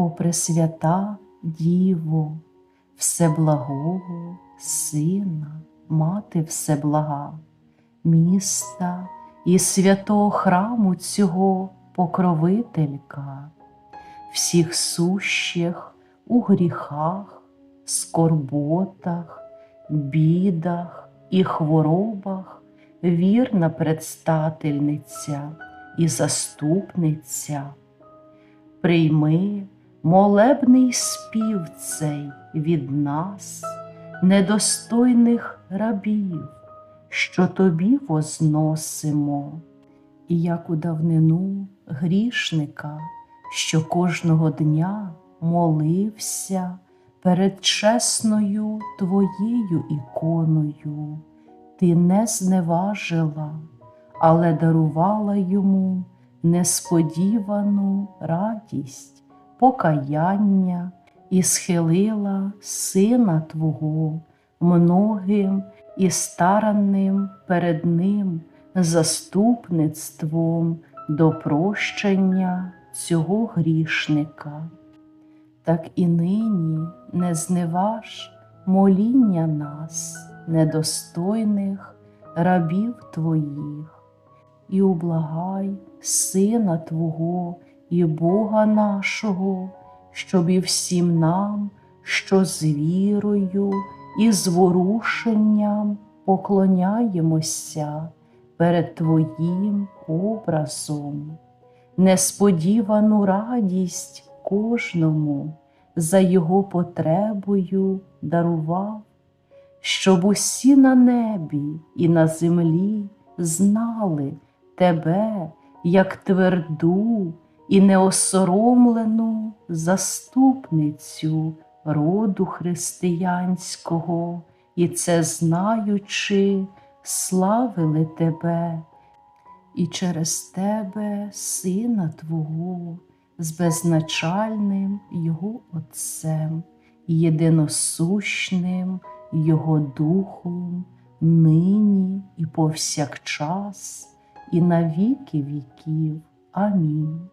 О Пресвята Діво, Всеблагого Сина, Мати Всеблага, міста і святого храму цього покровителька, всіх сущих у гріхах, скорботах, бідах і хворобах, вірна предстательниця і заступниця. Прийми молебний спів цей від нас, недостойних рабів, що тобі возносимо, і як у давнину грішника, що кожного дня молився перед чесною твоєю іконою, ти не зневажила, але дарувала йому несподівану радість, покаяння і схилила сина Твого многим і старанним перед Ним заступництвом до прощення цього грішника. Так і нині не зневаж моління нас, недостойних рабів Твоїх, і ублагай Сина Твого і Бога нашого, щоб і всім нам, що з вірою і зворушенням поклоняємося перед Твоїм образом, несподівану радість кожному за його потребою дарував, щоб усі на небі і на землі знали Тебе як тверду і неосоромлену заступницю роду християнського, і це знаючи, славили тебе, і через тебе, Сина Твого, з безначальним Його Отцем, єдиносущним Його Духом, нині і повсякчас, і на віки віків. Амінь.